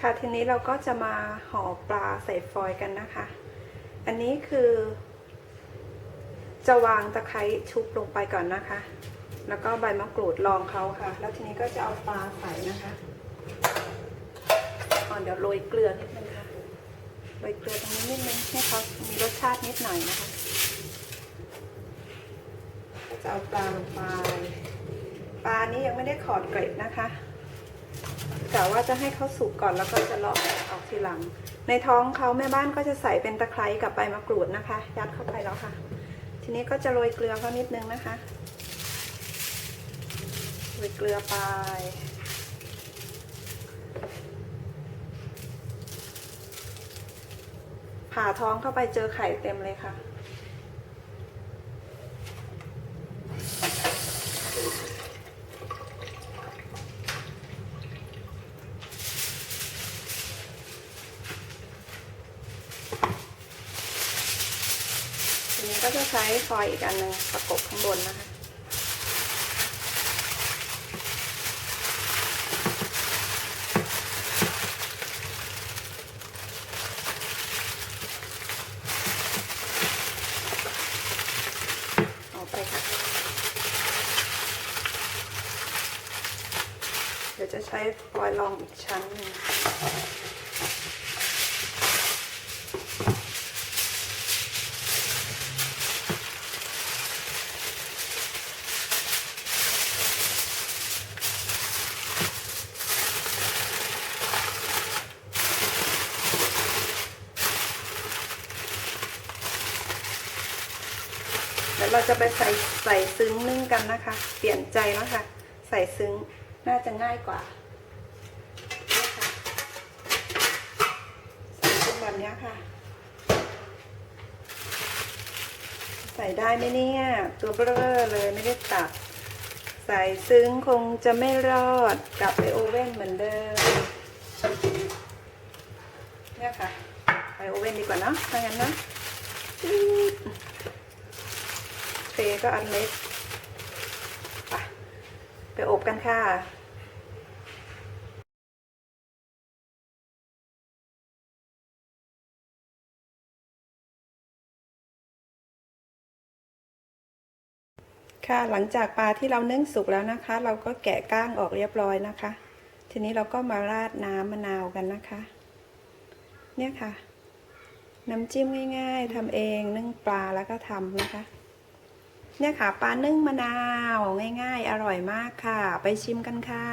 ค่ะทีนี้เราก็จะมาห่อปลาใส่ฟอยล์กันนะคะ อันนี้คือ จะวางตะไคร้ชุบลงไปก่อนนะคะ แล้วก็ใบมะกรูดรองเขาค่ะ แล้วทีนี้ก็จะเอาปลาใส่นะคะอ่อนเดี๋ยวโรยเกลือนิดนึงค่ะโรยเกลือตรงนี้นิดนึงให้เขามีรสชาตินิดหน่อยนะคะจะเอาปลาลงไปปลานี้ยังไม่ได้ขอดเกร็ดนะคะ แต่ว่าจะให้เขาสุกก่อนแล้วก็จะเลาะออกทีหลัง ในท้องเขาแม่บ้านก็จะใส่เป็นตะไคร้กับใบมะกรูดนะคะ ยัดเข้าไปแล้วค่ะ ทีนี้ก็จะโรยเกลือเขานิดนึงนะคะโรยเกลือไปผ่าท้องเข้าไปเจอไข่เต็มเลยค่ะ ก็จะใช้ฟอยล์อีกอันหนึ่งประกบข้างบนนะคะเอาไปค่ะเดี๋ยวจะใช้ฟอยล์รองอีกชั้นหนึ่ง เดี๋ยวเราจะไปใส่ใส่ซึ้งนึ่งกันนะคะ เปลี่ยนใจแล้วค่ะ ใส่ซึ้งน่าจะง่ายกว่านี่ค่ะใส่ซึ้งแบบนี้ค่ะ ใส่ได้ไหมเนี่ย ตัวเบลอเลยไม่ได้ตัด ใส่ซึ้งคงจะไม่รอดกลับไปโอเว่นเหมือนเดิมเนี่ยค่ะ ไปโอเว่นดีกว่าเนะถ้างั้นนะ ก็อันเล็กไปไปอบกันค่ะค่ะหลังจากปลาที่เรานึ่งสุกแล้วนะคะ เราก็แกะก้างออกเรียบร้อยนะคะ ทีนี้เราก็มาราดน้ำมะนาวกันนะคะ เนี่ยค่ะ น้ำจิ้มง่ายๆทำเองนึ่งปลาแล้วก็ทำนะคะ เนี่ยค่ะปลานึ่งมะนาวง่ายๆ อร่อยมากค่ะ ไปชิมกันค่ะ